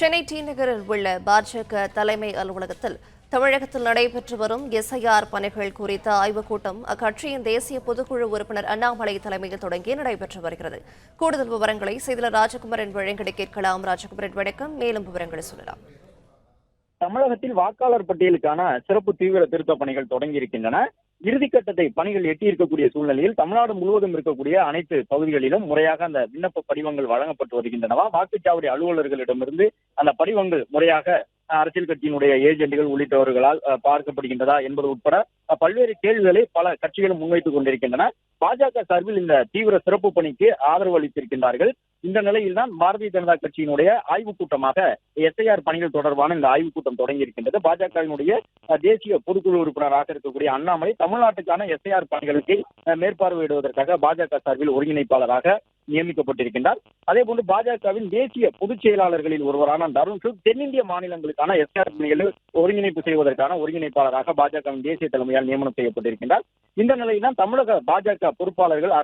Chennai D நகரில் உள்ள பாஜக தலைமை அலுவலகத்தில் தமிழகத்தில் நடைபெற்று வரும் எஸ்ஐஆர் பணிகள் குறித்த ஆய்வுக் கூட்டம் அக்கட்சியின் தேசிய பொதுக்குழு உறுப்பினர் அண்ணாமலை தலைமையில் தொடங்கி நடைபெற்று வருகிறது. கூடுதல் விவரங்களை செய்தியாளர் ராஜகுமரன் வழங்கிட கேட்கலாம். ராஜகுமரன் வணக்கம். மேலும் விவரங்களை சொல்லலாம். தமிழகத்தில் வாக்காளர் பட்டியலுக்கான சிறப்பு தீவிர திருத்த பணிகள் தொடங்கி இருக்கின்றன இறுதிக்கட்டத்தை பணிகள் எட்டி இருக்கக்கூடிய சூழ்நிலையில் தமிழ்நாடு முழுவதும் இருக்கக்கூடிய அனைத்து பகுதிகளிலும் முறையாக அந்த விண்ணப்ப படிவங்கள் வழங்கப்பட்டு வருகின்றனவா? வாக்குச்சாவடி அலுவலர்களிடமிருந்து அந்த படிவங்கள் முறையாக அரசியல் கட்சியினுடைய ஏஜென்ட்கள் உள்ளிட்டவர்களால் பார்க்கப்படுகின்றதா என்பது உட்பட பல்வேறு கேள்விகளை பல கட்சிகளும் முன்வைத்துக் கொண்டிருக்கின்றன. பாஜக சார்பில் இந்த தீவிர சிறப்பு பணிக்கு ஆதரவு அளித்திருக்கின்றார்கள். இந்த நிலையில் தான் பாரதிய ஜனதா கட்சியினுடைய ஆய்வுக் கூட்டமாக எஸ்ஐஆர் பணிகள் தொடர்பான இந்த ஆய்வுக் கூட்டம் தொடங்கி இருக்கின்றது. பாஜகவினுடைய தேசிய பொதுக்குழு உறுப்பினராக இருக்கக்கூடிய அண்ணாமலை தமிழ்நாட்டுக்கான எஸ்ஐஆர் பணிகளுக்கு மேற்பார்வையிடுவதற்காக பாஜக சார்பில் ஒருங்கிணைப்பாளராக நியமிக்கப்பட்டிருக்கின்றார். அதே போன்று பாஜகவின் தேசிய பொதுச் செயலாளர்களில் ஒருவரான தருண் சுக் தென்னிந்திய மாநிலங்களுக்கான எஸ்ஆர் பணிகளில் ஒருங்கிணைப்பு செய்வதற்கான ஒருங்கிணைப்பாளராக பாஜகவின் தேசிய தலைமையால் நியமனம் செய்யப்பட்டிருக்கின்றார். இந்த நிலையில் தான் தமிழக பாஜக பொறுப்பாளர்கள்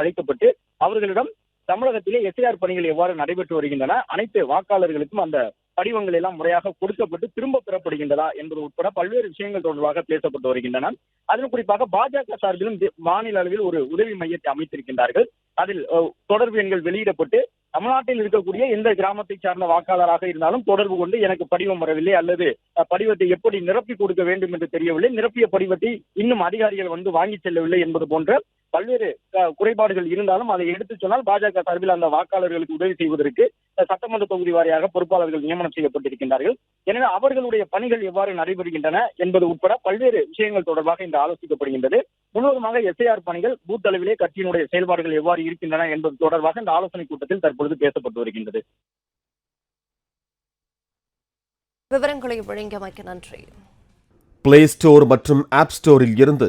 அழைக்கப்பட்டு அவர்களிடம் தமிழகத்திலே எஸ்ஐஆர் பணிகள் எவ்வாறு நடைபெற்று வருகின்றன? அனைத்து வாக்காளர்களுக்கும் அந்த படிவங்கள் எல்லாம் முறையாக கொடுக்கப்பட்டு திரும்ப பெறப்படுகின்றதா என்பது உட்பட பல்வேறு விஷயங்கள் தொடர்பாக பேசப்பட்டு வருகின்றன. அதில் குறிப்பாக பாஜக சார்பிலும் மாநில அளவில் ஒரு உதவி மையத்தை அமைத்திருக்கின்றார்கள். அதில் தொடர்பு எண்கள் வெளியிடப்பட்டு தமிழ்நாட்டில் இருக்கக்கூடிய எந்த கிராமத்தை சார்ந்த வாக்காளராக இருந்தாலும் தொடர்பு கொண்டு எனக்கு படிவம் வரவில்லை அல்லது படிவத்தை எப்படி நிரப்பி கொடுக்க வேண்டும் என்று தெரியவில்லை. நிரப்பிய படிவத்தை இன்னும் அதிகாரிகள் வந்து வாங்கி செல்லவில்லை என்பது போன்ற பல்வேறு குறைபாடுகள் இருந்தாலும் அதை எடுத்துச் சொன்னால் பாஜக சார்பில் அந்த வாக்காளர்களுக்கு உதவி செய்வதற்கு சட்டமன்ற தொகுதி வாரியாக பொறுப்பாளர்கள் நியமனம் செய்யப்பட்டிருக்கின்றார்கள். எனவே அவர்களுடைய பணிகள் எவ்வாறு நடைபெறுகின்றன என்பது உட்பட பல்வேறு விஷயங்கள் தொடர்பாக இன்று ஆலோசிக்கப்படுகின்றது. முழுவதுமாக எஸ்ஐஆர் பணிகள் பூத் அளவிலே கட்சியினுடைய செயல்பாடுகள் எவ்வாறு இருக்கின்றன என்பது தொடர்பாக இந்த ஆலோசனை கூட்டத்தில் தற்பொழுது பேசப்பட்டு வருகின்றது. விவரங்களை வழங்கியமைக்க நன்றி. பிளே ஸ்டோர் மற்றும் ஆப் ஸ்டோரில் இருந்து